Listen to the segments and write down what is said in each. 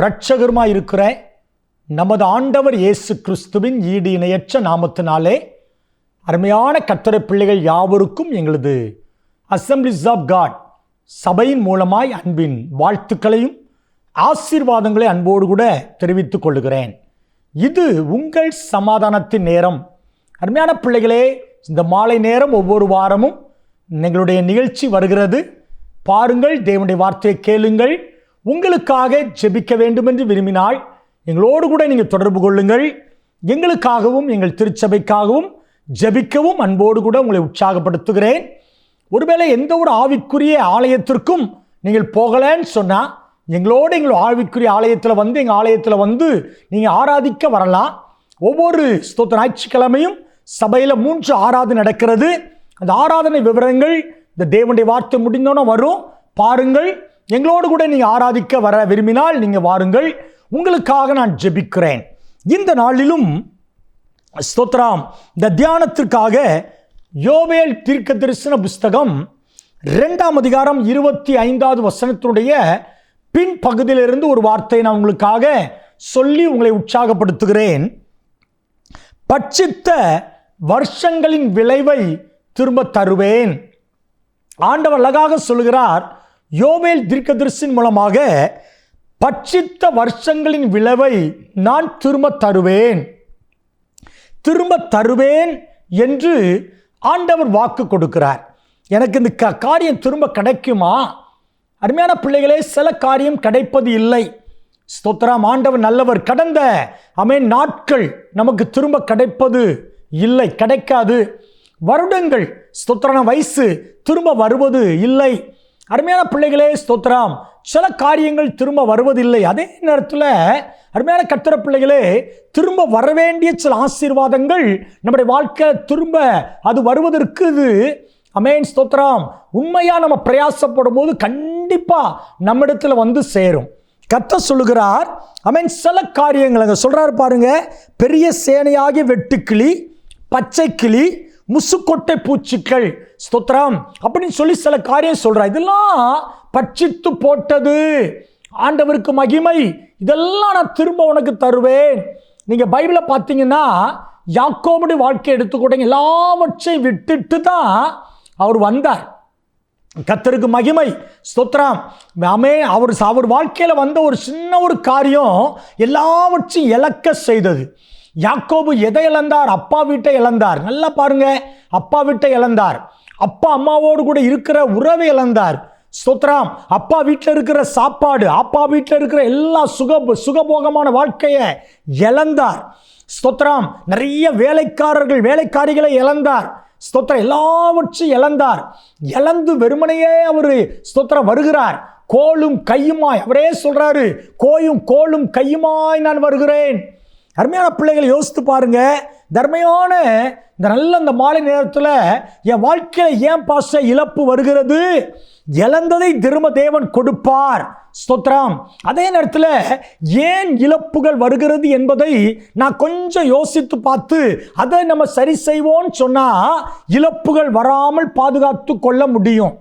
ஆண்டவரும் இரட்சகருமாய் இருக்கிற நமது ஆண்டவர் இயேசு கிறிஸ்துவின் ஈடு இணையற்ற நாமத்தினாலே அருமையான கத்தரை பிள்ளைகள் யாவருக்கும் எங்களது அசம்பிளிஸ் ஆஃப் காட் சபையின் மூலமாய் அன்பின் வாழ்த்துக்களையும் ஆசீர்வாதங்களை அன்போடு கூட தெரிவித்துக் கொள்கிறேன் இது உங்கள் சமாதானத்தின் நேரம். அருமையான பிள்ளைகளே இந்த மாலை நேரம் ஒவ்வொரு வாரமும் எங்களுடைய நிகழ்ச்சி வருகிறது. பாருங்கள் தேவனுடைய வார்த்தையை கேளுங்கள். உங்களுக்காக ஜெபிக்க வேண்டும் என்று விரும்பினால் எங்களோடு கூட நீங்கள் தொடர்பு கொள்ளுங்கள். எங்களுக்காகவும் எங்கள் திருச்சபைக்காகவும் ஜெபிக்கவும் அன்போடு கூட உங்களை உற்சாகப்படுத்துகிறேன். ஒருவேளை எந்த ஒரு ஆவிக்குரிய ஆலயத்திற்கும் நீங்கள் போகலன்னு சொன்னால் எங்களோடு எங்கள் ஆவிக்குரிய ஆலயத்தில் வந்து எங்கள் ஆலயத்தில் வந்து நீங்கள் ஆராதிக்க வரலாம். ஒவ்வொரு ஸ்தோத்த ஞாயிற்றுக்கிழமையும் சபையில் மூன்று ஆராதனை நடக்கிறது. அந்த ஆராதனை விவரங்கள் இந்த தேவனுடைய வார்த்தை முடிந்தோன்னே வரும். பாருங்கள் எங்களோடு கூட நீங்கள் ஆராதிக்க வர விரும்பினால் நீங்கள் வாருங்கள். உங்களுக்காக நான் ஜெபிக்கிறேன். இந்த நாளிலும் ஸ்தோத்ராம் இந்த தியானத்திற்காக யோவேல் தீர்க்க தரிசன புஸ்தகம் ரெண்டாம் அதிகாரம் இருபத்தி ஐந்தாவது வசனத்தினுடைய பின்பகுதியிலிருந்து ஒரு வார்த்தையை நான் உங்களுக்காக சொல்லி உங்களை உற்சாகப்படுத்துகிறேன். பட்சித்த வருஷங்களின் விளைவை திரும்ப தருவேன். ஆண்டவர் அழகாக சொல்கிறார் யோவேல் தீர்க்கதரிசின் மூலமாக பட்சித்த வருஷங்களின் விளைவை நான் திரும்ப தருவேன். திரும்ப தருவேன் என்று ஆண்டவர் வாக்கு கொடுக்கிறார். எனக்கு இந்த க காரியம் திரும்ப கிடைக்குமா? அருமையான பிள்ளைகளே சில காரியம் கிடைப்பது இல்லை. ஸ்தோத்ராம் ஆண்டவர் நல்லவர் கடந்த அமே நாட்கள் நமக்கு திரும்ப கிடைப்பது இல்லை கிடைக்காது. வருடங்கள் ஸ்தோத்திரான வயசு திரும்ப வருவது இல்லை. அருமையான பிள்ளைகளே ஸ்தோத்திரம். சில காரியங்கள் திரும்ப வருவதில்லை. அதே நேரத்தில் அருமையான கத்திர பிள்ளைகளே திரும்ப வரவேண்டிய சில ஆசீர்வாதங்கள் நம்முடைய வாழ்க்கை திரும்ப அது வருவதற்கு இது. அமேன் ஸ்தோத்திரம். உண்மையாக நம்ம பிரயாசப்படும் போது கண்டிப்பாக நம்மிடத்தில் வந்து சேரும். கத்த சொல்லுகிறார் அமேன் சில காரியங்கள். அங்கே சொல்கிறாரு பாருங்க பெரிய சேனையாகிய வெட்டுக்கிளி பச்சை கிளி முசுக்கொட்டை பூச்சிக்கள். ஸ்தோத்திரம். அப்படின்னு சொல்லி சில காரியம் சொல்கிறார் இதெல்லாம் பட்சித்து போட்டது. ஆண்டவருக்கு மகிமை. இதெல்லாம் நான் திரும்ப உனக்கு தருவேன். நீங்கள் பைபிளை பார்த்தீங்கன்னா யாக்கோபுடைய வாழ்க்கை எடுத்துக்கூட எல்லாவற்றையும் விட்டுட்டு தான் அவர் வந்தார். கத்தருக்கு மகிமை. ஸ்தோத்திரம். அமே அவர் அவர் வாழ்க்கையில் வந்த ஒரு சின்ன ஒரு காரியம் எல்லாவற்றையும் இழக்க செய்தது. யாக்கோபு எதை இழந்தார்? அப்பா வீட்டை இழந்தார். நல்லா பாருங்க. அப்பா வீட்டை இழந்தார். அப்பா அம்மாவோடு கூட இருக்கிற உறவை இழந்தார். ஸ்தோத்ராம் அப்பா வீட்டில் இருக்கிற சாப்பாடு அப்பா வீட்டில் இருக்கிற எல்லா சுக சுகபோகமான வாழ்க்கையை இழந்தார். ஸ்தோத்ராம் நிறைய வேலைக்காரர்கள் வேலைக்காரிகளை இழந்தார். ஸ்தோத்திரம் எல்லாவற்றையும் இழந்தார். இழந்து வெறுமனையே அவர் ஸ்தோத்திரம் வருகிறார். கோலும் கையுமாய் அவரே சொல்றாரு கோயும் கோலும் கையுமாய் நான் வருகிறேன். அருமையான பிள்ளைகளை யோசித்து பாருங்க. தர்மையான இந்த நல்ல அந்த மாலை நேரத்தில் என் வாழ்க்கையில் ஏன் பாச இழப்பு வருகிறது? இழந்ததை திரும்ப தேவன் கொடுப்பார். ஸ்தோத்ரம் அதே நேரத்தில் ஏன் இழப்புகள் வருகிறது என்பதை நான் கொஞ்சம் யோசித்து பார்த்து அதை நம்ம சரி செய்வோம்னு சொன்னால் இழப்புகள் வராமல் பாதுகாத்து கொள்ள முடியும்.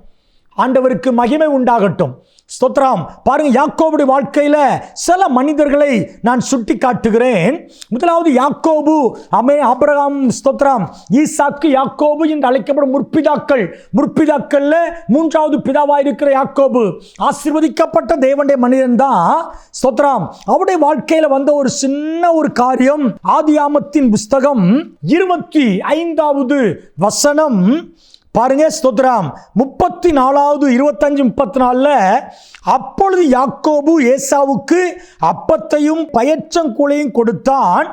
ஆண்டவருக்கு மகிமை உண்டாகட்டும். ஸ்தோத்ராம் பாருங்க யாக்கோபுடைய வாழ்க்கையில் சில மனிதர்களை நான் சுட்டி காட்டுகிறேன் முதலாவது யாக்கோபு அமே அபிரகாம் ஸ்தோத்ராம் ஈசாக்கு யாக்கோபு என்று அழைக்கப்படும் முற்பிதாக்கள். முற்பிதாக்களில் மூன்றாவது பிதாவாக இருக்கிற யாக்கோபு. ஆசிர்வதிக்கப்பட்ட தேவனுடைய மனிதன் தான் ஸ்தோத்ராம் அவருடைய வாழ்க்கையில் வந்த ஒரு சின்ன ஒரு காரியம் ஆதியாமத்தின் புஸ்தகம் இருபத்தி ஐந்தாவது வசனம். பாருங்க ஸ்தோத்ராம் முப்பத்தி நாலாவது இருபத்தஞ்சு முப்பத்தி நாலில் அப்பொழுது யாக்கோபு ஏசாவுக்கு அப்பத்தையும் பயற்றங்கூலையும் கொடுத்தான்.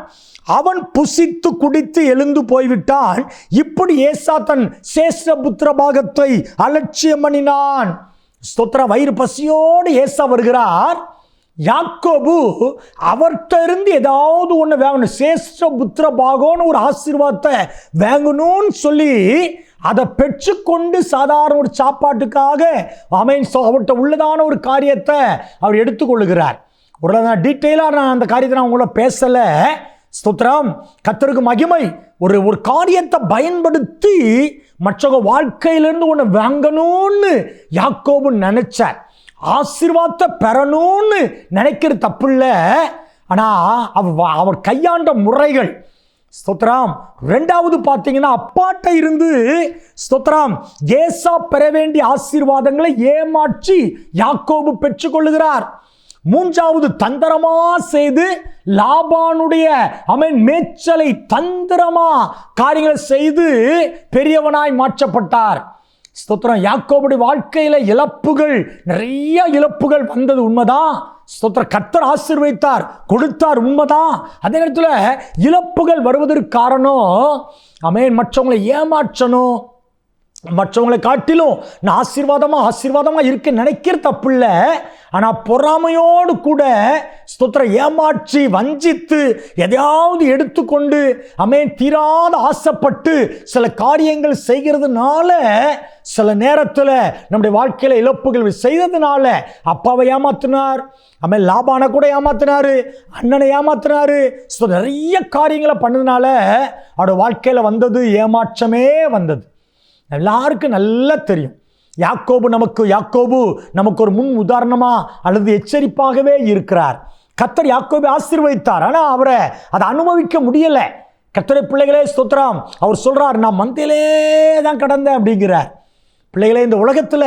அவன் புசித்து குடித்து எழுந்து போய்விட்டான். இப்படி ஏசா தன் சேஷ்ட புத்திர பாகத்தை அலட்சியம் பண்ணினான் ஸ்தோத்ரா வயிறு பசியோடு ஏசா வருகிறார். யாக்கோபு அவர்கிட்ட இருந்து ஏதாவது ஒன்று வாங்கணும். சேஷ்ட புத்திர பாகம்னு ஒரு ஆசீர்வாதத்தை வாங்கணும்னு சொல்லி அதை பெற்றுக்கொண்டு சாதாரண ஒரு சாப்பாட்டுக்காக அமைன் அவர்கிட்ட உள்ளதான ஒரு காரியத்தை அவர் எடுத்துக்கொள்ளுகிறார். ஒரு நான் டீட்டெயிலாக நான் அந்த காரியத்தை நான் உங்களை பேசலை. ஸ்தோத்திரம். கத்தருக்கு மகிமை. ஒரு ஒரு காரியத்தை பயன்படுத்தி மற்றவங்க வாழ்க்கையிலேருந்து ஒன்று வாங்கணும்னு யாக்கோபு நினச்சார். ஆசீர்வாதத்தை பெறணும்னு நினைக்கிற தப்பு இல்லை. ஆனால் அவர் அவர் கையாண்ட முறைகள் ஸ்தோத்ராம் ரெண்டாவது பார்த்தீங்கன்னா அப்பாட்ட இருந்து ஸ்தோத்ராம் ஏசா பெற வேண்டிய ஆசீர்வாதங்களை ஏமாற்றி யாக்கோபு பெற்றுக்கொள்ளுகிறார். மூன்றாவது தந்திரமா செய்து லாபானுடைய அவன் மேச்சலை தந்திரமா காரியங்களை செய்து பெரியவனாய் மாற்றப்பட்டார். ஸ்தோத்திரம் யாக்கோபுடைய வாழ்க்கையில் இழப்புகள் நிறைய இழப்புகள் வந்தது உண்மைதான். ஸ்தோத்திர கர்த்தர் ஆசிர்வைத்தார் கொடுத்தார் உண்மைதான். அதே நேரத்தில் இழப்புகள் வருவதற்கு காரணம் அமேன் மற்றவங்களை ஏமாற்றணும். மற்றவங்களை காட்டிலும் நான் ஆசீர்வாதமாக ஆசீர்வாதமாக இருக்க நினைக்கிற தப்பு இல்லை ஆனால் பொறாமையோடு கூட ஸ்தோத்திர ஏமாற்றி வஞ்சித்து எதையாவது எடுத்துக்கொண்டு அமேன் தீராத ஆசைப்பட்டு சில காரியங்கள் செய்கிறதுனால சில நேரத்தில் நம்முடைய வாழ்க்கையில் இழப்புகள் செய்ததுனால அப்பாவை ஏமாத்தினார் அமேன் லாபானை கூட ஏமாத்தினாரு அண்ணனை ஏமாத்தினாரு. ஸோ நிறைய காரியங்களை பண்ணதுனால அவரோட வாழ்க்கையில் வந்தது ஏமாற்றமே வந்தது. எல்லாருக்கும் நல்லா தெரியும். யாக்கோபு நமக்கு யாக்கோபு நமக்கு ஒரு முன் உதாரணமாக அல்லது எச்சரிப்பாகவே இருக்கிறார். கத்தர் யாக்கோபை ஆசீர்வதித்தார் ஆனால் அவரை அதை அனுபவிக்க முடியலை. கத்தரை பிள்ளைகளே ஸ்தோத்திரம். அவர் சொல்கிறார் நான் மந்தையிலே தான் கடந்தேன் அப்படிங்கிறார். பிள்ளைகளே இந்த உலகத்தில்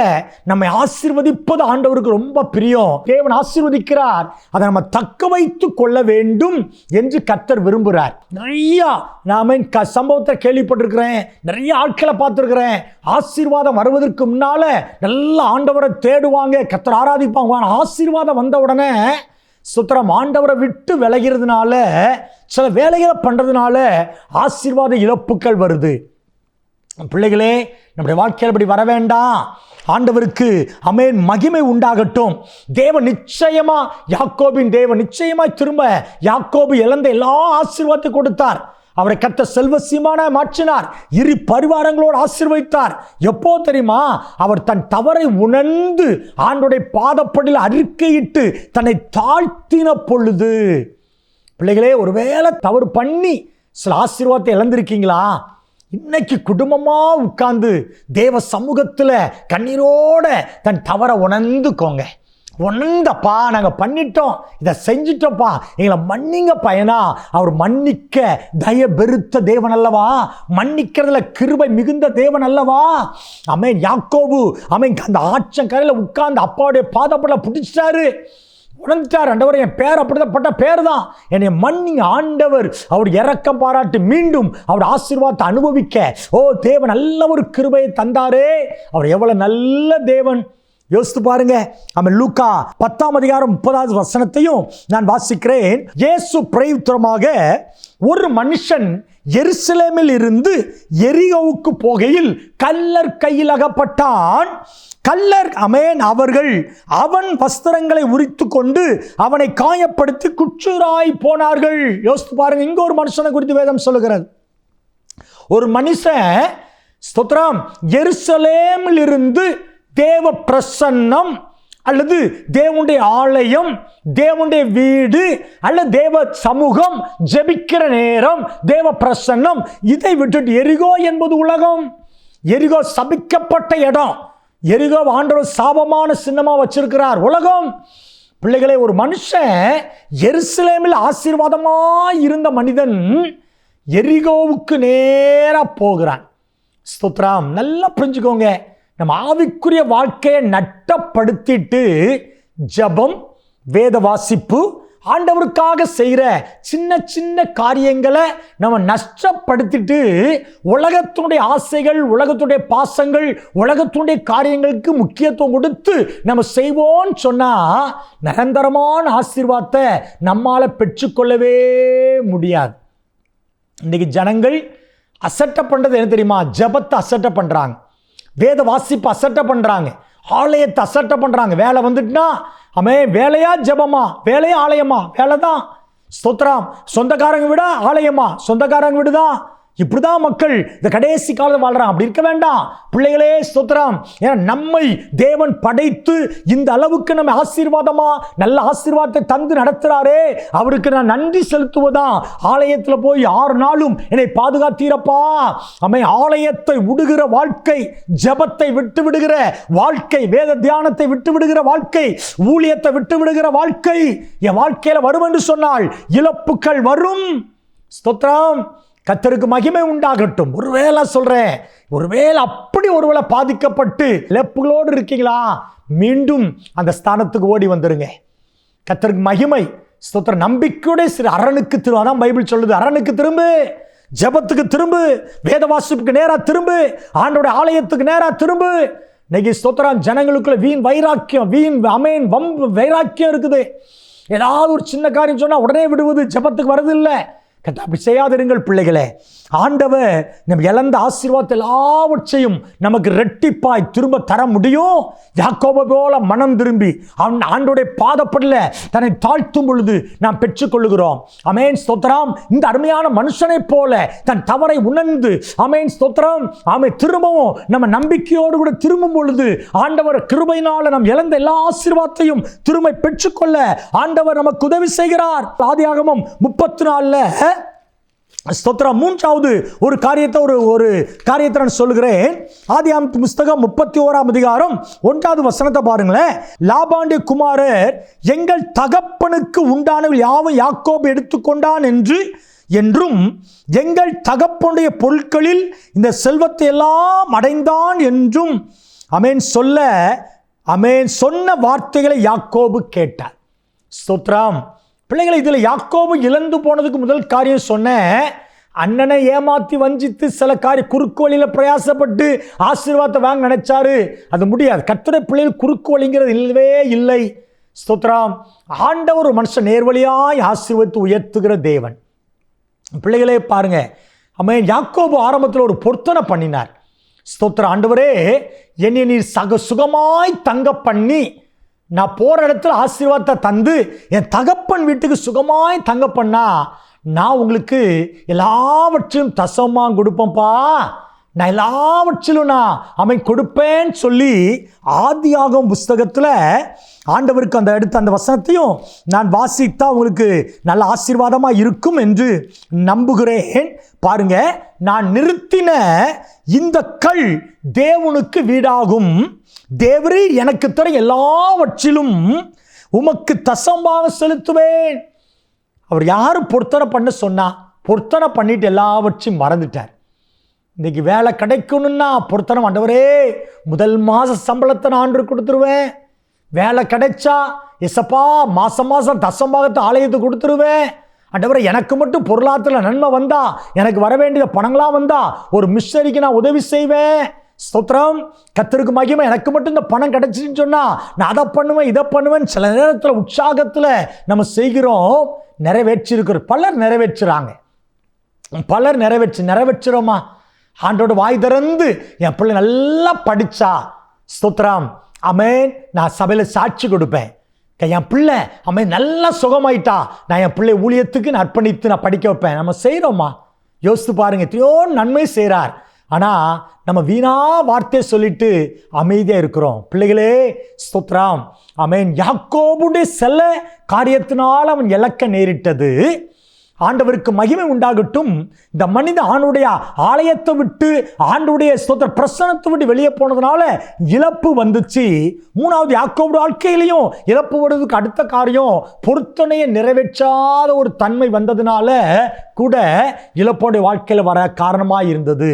நம்மை ஆசிர்வதிப்பது ஆண்டவருக்கு ரொம்ப பிரியம். தேவன் ஆசிர்வதிக்கிறார். அதை நம்ம தக்க வைத்து கொள்ள வேண்டும் என்று கத்தர் விரும்புகிறார் நிறையா நாம க சம்பவத்தை கேள்விப்பட்டிருக்கிறேன். நிறைய ஆட்களை பார்த்துருக்குறேன். ஆசீர்வாதம் வருவதற்கு முன்னால் நல்ல ஆண்டவரை தேடுவாங்க கத்தர் ஆராதிப்பாங்க. ஆசீர்வாதம் வந்த உடனே சுத்திரம் ஆண்டவரை விட்டு விலகிறதுனால சில வேலைகளை பண்ணுறதுனால ஆசீர்வாத இழப்புகள் வருது. பிள்ளைகளே நம்முடைய வாழ்க்கையில் அப்படி வர வேண்டாம். ஆண்டவருக்கு அமேன் மகிமை உண்டாகட்டும். தேவ நிச்சயமா யாக்கோபின் தேவ நிச்சயமாய் திரும்ப யாக்கோபு இழந்த எல்லா ஆசீர்வாதத்தை கொடுத்தார். அவரை கத்த செல்வசியமான மாற்றினார். இரு பரிவாரங்களோடு ஆசீர்வதித்தார். எப்போ தெரியுமா? அவர் தன் தவறை உணர்ந்து ஆண்டுடைய பாதப்படியில் அறிக்கையிட்டு தன்னை தாழ்த்தின பொழுது. பிள்ளைகளே ஒருவேளை தவறு பண்ணி சில ஆசீர்வாதத்தை இழந்திருக்கீங்களா? இன்னைக்கு குடும்பமா உட்கார்ந்து தேவ சமூகத்தில் கண்ணீரோட தன் தவறை உணர்ந்துக்கோங்க. உணர்ந்தப்பா நாங்கள் பண்ணிட்டோம். இதை செஞ்சிட்டோம்ப்பா எங்களை மன்னிங்க பயனா. அவர் மன்னிக்க தய பெருத்த தேவன் அல்லவா? மன்னிக்கிறதுல கிருபை மிகுந்த தேவன் அல்லவா? அமேன் யாக்கோபு அமேன் அந்த ஆச்சங்கரையில் உட்கார்ந்து அப்பாவுடைய பாதப்படல பிடிச்சிட்டாரு. உணர்ந்துட்டார் ஆண்டவர் என் பேர் அப்படிப்பட்ட பேர் தான் என்னை மன்னிங்க ஆண்டவர் அவர் இறக்கம் பாராட்டு மீண்டும் அவர் ஆசீர்வாதத்தை அனுபவிக்க. ஓ தேவன் நல்ல ஒரு கிருபையை தந்தாரே. அவர் எவ்வளவு நல்ல தேவன். யோசித்து பாருங்க. அவன் லூக்கா பத்தாம் அதிகாரம் முப்பதாவது வசனத்தையும் நான் வாசிக்கிறேன். இயேசு பிரயுத்தரமாக ஒரு மனுஷன் எருசலேமில் இருந்து எரியோவுக்கு போகையில் கல்லர் கையில் அகப்பட்டான். கல்லர் அமேன் அவர்கள் அவன் வஸ்திரங்களை உரித்து கொண்டு அவனை காயப்படுத்தி குற்றூராய் போனார்கள். யோசித்து பாருங்க இங்க ஒரு மனுஷனை குறித்து வேதம் சொல்லுகிறது. ஒரு மனுஷன் ஸ்தோத்ராம் எருசலேமில் இருந்து தேவ பிரசன்னம் அல்லது தேவனுடைய ஆலயம் தேவனுடைய வீடு அல்லது தேவ சமூகம் ஜெபிக்கிற நேரம் தேவ பிரசன்னம் இதை விட்டுட்டு எரிகோ என்பது உலகம். எரிகோ சபிக்கப்பட்ட இடம். எரிகோ ஆண்டவர் சாபமான சின்னமாக வச்சிருக்கிறார். உலகம். பிள்ளைகளே ஒரு மனுஷன் எருசலேமில் ஆசீர்வாதமாக இருந்த மனிதன் எரிகோவுக்கு நேராக போகிறான். ஸ்தோத்ராம் நல்லா புரிஞ்சுக்கோங்க. நம்ம ஆவிக்குரிய வாழ்க்கையை நட்டப்படுத்திட்டு ஜபம் வேத வாசிப்பு ஆண்டவருக்காக செய்கிற சின்ன சின்ன காரியங்களை நம்ம நஷ்டப்படுத்திட்டு உலகத்தினுடைய ஆசைகள் உலகத்துடைய பாசங்கள் உலகத்தினுடைய காரியங்களுக்கு முக்கியத்துவம் கொடுத்து நம்ம செய்வோம்னு சொன்னால் நிரந்தரமான ஆசீர்வாதத்தை நம்மால் பெற்றுக்கொள்ளவே முடியாது. இன்றைக்கி ஜனங்கள் அசட்டை பண்ணுறது என்ன தெரியுமா? ஜபத்தை அசட்டை பண்ணுறாங்க வேத வாசிப்பு அசட்டை பண்ணுறாங்க ஆலயத்தை அசட்டை பண்ணுறாங்க வேலை வந்துட்டுனா அமே வேலையா? ஜபமா? வேலையா? ஆலயமா? வேலை தான் ஸ்தோத்திரம். சொந்தக்காரங்க விட? ஆலயமா? சொந்தக்காரங்க விட தான் இப்படிதான் மக்கள் இந்த கடைசி காலத்தில் வாழ்றான் அப்படி இருக்க வேண்டாம். பிள்ளைகளே ஸ்தோத்திரம். ஏன்னா நம்மை தேவன் படைத்து இந்த அளவுக்கு நம்ம ஆசீர்வாதமா நல்ல ஆசீர்வாதத்தை தந்து நடத்துறாரே. அவருக்கு நான் நன்றி செலுத்துவதான் ஆலயத்தில் போய் ஆறு நாளும் என்னை பாதுகாத்தீரப்பா. அமை ஆலயத்தை விடுகிற வாழ்க்கை ஜெபத்தை விட்டு விடுகிற வாழ்க்கை வேத தியானத்தை விட்டு விடுகிற வாழ்க்கை ஊழியத்தை விட்டு விடுகிற வாழ்க்கை என் வாழ்க்கையில வரும் என்று சொன்னால் இழப்புகள் வரும். ஸ்தோத்ராம் கத்தருக்கு மகிமை உண்டாகட்டும். ஒருவேளை சொல்கிறேன் ஒருவேளை அப்படி ஒருவேளை பாதிக்கப்பட்டு இழப்புகளோடு இருக்கீங்களா? மீண்டும் அந்த ஸ்தானத்துக்கு ஓடி வந்துடுங்க கத்தருக்கு மகிமை. ஸ்தோத்திர நம்பிக்கையோட சிறு அரணுக்கு திரும்ப அதான் பைபிள் சொல்லுது அரணுக்கு திரும்பு ஜெபத்துக்கு திரும்பு வேத வாசிப்புக்கு நேராக திரும்பு ஆண்டோட ஆலயத்துக்கு நேராக திரும்பு. இன்னைக்கு ஸ்தோத்திரம் ஜனங்களுக்குள்ள வீண் வைராக்கியம் வீண் அமேன் வம்பு வைராக்கியம் இருக்குது. ஏதாவது ஒரு சின்ன காரியம் சொன்னால் உடனே விடுவது ஜெபத்துக்கு வரது இல்லை கத்த அப்படி செய்யாதிருங்கள் பிள்ளைகளே. ஆண்டவர் நம்ம இழந்த ஆசீர்வாதத்தை எல்லாவற்றையும் நமக்கு ரெட்டிப்பாய் திரும்ப தர முடியும்? யாக்கோப போல மனம் திரும்பி அவன் ஆண்டோடைய பாதப்படல தன்னை தாழ்த்தும் பொழுது நாம் பெற்றுக்கொள்ளுகிறோம். அமேன் ஸ்தோத்திரம். இந்த அருமையான மனுஷனைப் போல தன் தவறை உணர்ந்து அமேன் ஸ்தோத்திரம். ஆமை திரும்பவும் நம்ம நம்பிக்கையோடு கூட திரும்பும் பொழுது ஆண்டவர் கிருபையினால நாம் இழந்த எல்லா ஆசீர்வாதத்தையும் திரும்ப பெற்றுக்கொள்ள ஆண்டவர் நமக்கு உதவி செய்கிறார். ஆதியாகமம் முப்பத்தி நாலுல ஸ்தோத்திரம். மூன்றாவது ஒரு காரியத்தை ஒரு ஒரு காரியத்தை நான் சொல்கிறேன் ஆதி அமைப்பு புஸ்தகம் முப்பத்தி ஓராம் அதிகாரம் ஒன்றாவது வசனத்தை பாருங்களேன். லாபாண்டி குமாரர் எங்கள் தகப்பனுக்கு உண்டானவள் யாவும் யாக்கோபு எடுத்துக்கொண்டான் என்று என்றும் எங்கள் தகப்பனுடைய பொருட்களில் இந்த செல்வத்தை எல்லாம் அடைந்தான் என்றும் அமேன் சொல்ல அமேன் சொன்ன வார்த்தைகளை யாக்கோபு கேட்டார். ஸ்தோத்ராம் பிள்ளைகளை இதில் யாக்கோபு இழந்து போனதுக்கு முதல் காரியம் சொன்னேன் அண்ணனை ஏமாற்றி வஞ்சித்து சில காரிய குறுக்கு வழியில் பிரயாசப்பட்டு ஆசீர்வாதத்தை வாங்க நினைச்சாரு. அது முடியாது. கத்துரை பிள்ளைகள் குறுக்கு வழிங்கிறது இல்லவே இல்லை. ஸ்தோத்ராம் ஆண்டவர் ஒரு மனுஷன் நேர்வழியாய் ஆசீர்வதித்து உயர்த்துகிற தேவன். பிள்ளைகளே பாருங்க. அம்மையன் யாக்கோபு ஆரம்பத்தில் ஒரு பொருத்தனை பண்ணினார். ஸ்தோத்திர ஆண்டவரே என்னை நீர் சக சுகமாய் தங்க பண்ணி நான் போகிற இடத்துல ஆசீர்வாதத்தை தந்து என் தகப்பன் வீட்டுக்கு சுகமாய் தங்கப்பண்ணா நான் உங்களுக்கு எல்லாவற்றையும் தசமாக கொடுப்பேன்ப்பா. நான் எல்லாவற்றிலும் நான் அவன் கொடுப்பேன்னு சொல்லி ஆதியாகம் புஸ்தகத்தில் ஆண்டவருக்கு அந்த எடுத்த அந்த வசனத்தையும் நான் வாசித்தா உங்களுக்கு நல்ல ஆசீர்வாதமாக இருக்கும் என்று நம்புகிறேன். பாருங்க நான் நிறுத்தின இந்த கல் தேவனுக்கு வீடாகும். தேவரே எனக்கு தர எல்லாவற்றிலும் உமக்கு தசம்பாக செலுத்துவேன். அவர் யாரும் பொருத்தனை பண்ண சொன்னால் பொருத்தனை பண்ணிட்டு எல்லாவற்றையும் மறந்துட்டார். இன்றைக்கி வேலை கிடைக்கணும்னா பொருத்தனை ஆண்டவரே முதல் மாத சம்பளத்தை நான் ஆண்டு கொடுத்துருவேன். வேலை கிடைச்சா எசப்பா மாதம் மாதம் தசம்பாகத்தை ஆலயத்துக்கு கொடுத்துருவேன். ஆண்டவரே எனக்கு மட்டும் பொருளாதாரத்தில் நன்மை வந்தா எனக்கு வர வேண்டிய பணங்களாக வந்தா ஒரு மிஷரிக்கு நான் உதவி செய்வேன். ஸ்தோத்திரம். கத்தருக்கு மகிமை எனக்கு மட்டும் இந்த பணம் கிடைச்சின்னு சொன்னால் நான் அதை பண்ணுவேன் இதை பண்ணுவேன் சில நேரத்தில் உற்சாகத்தில் நம்ம செய்கிறோம். நிறைவேற்றிருக்கிற பலர் நிறைவேற்றுறாங்க. பலர் நிறைவேற்றி நிறைவேற்றுறோமா? ஆண்டோட வாய் திறந்து என் பிள்ளை நல்லா படித்தா ஸ்தோத்ராம் அமேன் நான் சபையில் சாட்சி கொடுப்பேன். என் பிள்ளை அமேன் நல்லா சுகமாயிட்டா நான் என் பிள்ளை ஊழியத்துக்கு நான் அர்ப்பணித்து நான் படிக்க வைப்பேன். நம்ம செய்கிறோமா யோசித்து பாருங்க எத்தையோ நன்மை செய்கிறார் ஆனால் நம்ம வீணா வார்த்தையை சொல்லிட்டு அமைதியாக இருக்கிறோம். பிள்ளைகளே ஸ்தோத்ராம் அமேன் யாக்கோபுடைய செல்ல காரியத்தினால் அவன் இழக்க நேரிட்டது. ஆண்டவருக்கு மகிமை உண்டாகட்டும். இந்த மனித ஆணுடைய ஆலயத்தை விட்டு ஆண்டுடைய ஸ்தோத்திர பிரசனத்தை விட்டு வெளியே போனதுனால இழப்பு வந்துச்சு. மூணாவது யாக்கோபு வாழ்க்கையிலையும் இழப்பு வருவதுக்கு அடுத்த காரியம் பொருத்தனையை நிறைவேற்றாத ஒரு தன்மை வந்ததுனால கூட இழப்போடைய வாழ்க்கையில் வர காரணமாக இருந்தது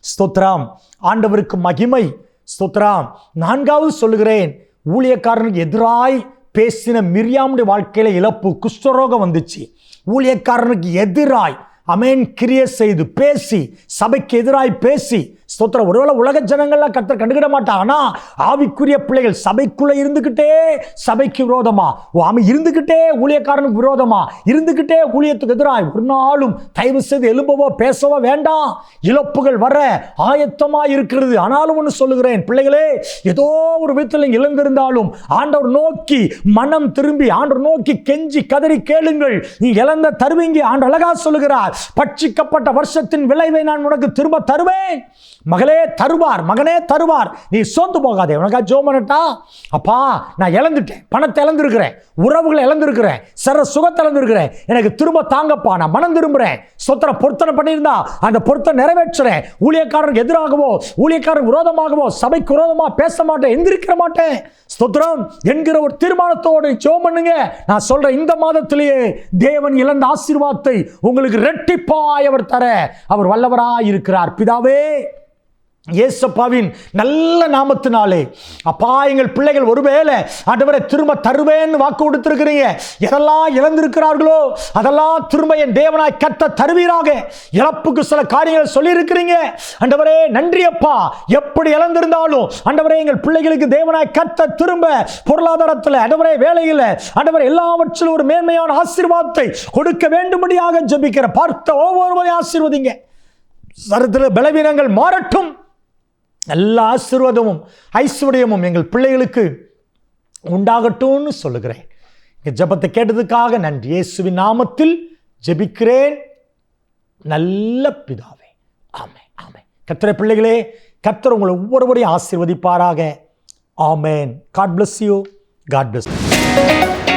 ஸ்தோத்ராம் ஆண்டவருக்கு மகிமை. ஸ்தோத்ராம் நான்காவது சொல்லுகிறேன். ஊழியக்காரனுக்கு எதிராய் பேசின மிரியாமுடைய வாழ்க்கையில் இழப்பு குஷ்டரோகம் வந்துச்சு. ஊழியக்காரனுக்கு எதிராய் அமேன் கிரிய செய்து பேசி சபைக்கு எதிராய் பேசி ஸ்தோத்திரம். ஒருவேளை உலக ஜனங்கள்லாம் கர்த்தர் கண்டுக்கிட மாட்டான் ஆனால் ஆவிக்குரிய பிள்ளைகள் சபைக்குள்ளே இருந்துக்கிட்டே சபைக்கு விரோதமா? ஓ அமை இருந்துக்கிட்டே ஊழியக்காரனுக்கு விரோதமா? இருந்துக்கிட்டே ஊழியத்துக்கு எதிராக ஒரு நாளும் தயவு செய்து எழும்பவோ பேசவோ வேண்டாம். இழப்புகள் வர ஆயத்தமாக இருக்கிறது. ஆனாலும் ஒன்று சொல்லுகிறேன். பிள்ளைகளே ஏதோ ஒரு விதத்தில் இழந்திருந்தாலும் ஆண்டவர் நோக்கி மனம் திரும்பி ஆண்டவர் நோக்கி கெஞ்சி கதறி கேளுங்கள். நீ இழந்த தருவீங்க. ஆண்டு அழகா சொல்லுகிறார். பட்சிக்கப்பட்ட வருஷத்தின் விளைவை நான் உனக்கு திரும்ப தருவேன். மகளே தருவார் மகனே தருவார். நீ சோர்ந்து போகாதே. உனக்கா ஜோ பண்ணட்டா? அப்பா நான் இழந்துட்டேன். பணத்தை இழந்திருக்கிறேன். உறவுகளை இழந்திருக்கிறேன். சர சுகத்தை இழந்திருக்கிறேன். எனக்கு திரும்ப தாங்கப்பா. நான் மனம் திரும்புகிறேன் சொத்தனை பொருத்தனை பண்ணியிருந்தா அந்த பொருத்தனை நிறைவேற்றுறேன். ஊழியக்காரனுக்கு எதிராகவோ ஊழியக்காரன் விரோதமாகவோ சபைக்கு விரோதமாக பேச மாட்டேன் எந்திரிக்கிற மாட்டேன். ஸ்தோத்திரம் என்கிற ஒரு தீர்மானத்தோடு ஜோ பண்ணுங்க. நான் சொல்றேன் இந்த மாதத்திலேயே தேவன் இழந்த ஆசீர்வாதத்தை உங்களுக்கு ரெட்டிப்பாய் அவர் தர. அவர் வல்லவராய் இருக்கிறார். பிதாவே இயேசப்பாவின் நல்ல நாமத்தினாலே அப்பா எங்கள் பிள்ளைகள் ஒருவேளை ஆண்டவரை திரும்ப தருவேன்னு வாக்கு கொடுத்துருக்கிறீங்க. எதெல்லாம் இழந்திருக்கிறார்களோ அதெல்லாம் திரும்ப என் தேவனாய் கத்த தருவீராக. இழப்புக்கு சில காரியங்கள் சொல்லியிருக்கிறீங்க. ஆண்டவரே நன்றி அப்பா. எப்படி இழந்திருந்தாலும் ஆண்டவரே எங்கள் பிள்ளைகளுக்கு தேவனாய் கத்த திரும்ப பொருளாதாரத்தில் ஆண்டவரே வேலையில் அண்டவரை எல்லாவற்றிலும் ஒரு மேன்மையான ஆசீர்வாதத்தை கொடுக்க வேண்டும்படியாக ஜபிக்கிற பார்த்த ஒவ்வொருவரையும் ஆசீர்வதிங்க. சரத்தில் பலவீனங்கள் மாறட்டும். எல்லா ஆசீர்வாதமும் ஐஸ்வர்யமும் எங்கள் பிள்ளைகளுக்கு உண்டாகட்டும்னு சொல்லுகிறேன். எங்கள் ஜெபத்தை கேட்டதுக்காக நன்றி. இயேசுவின் நாமத்தில் ஜெபிக்கிறேன். நல்ல பிதாவே. ஆமே ஆமே கத்திர பிள்ளைகளே கத்தர் உங்களை ஒவ்வொருவரையும் ஆசீர்வதிப்பாராக. ஆமேன். God bless you God bless you.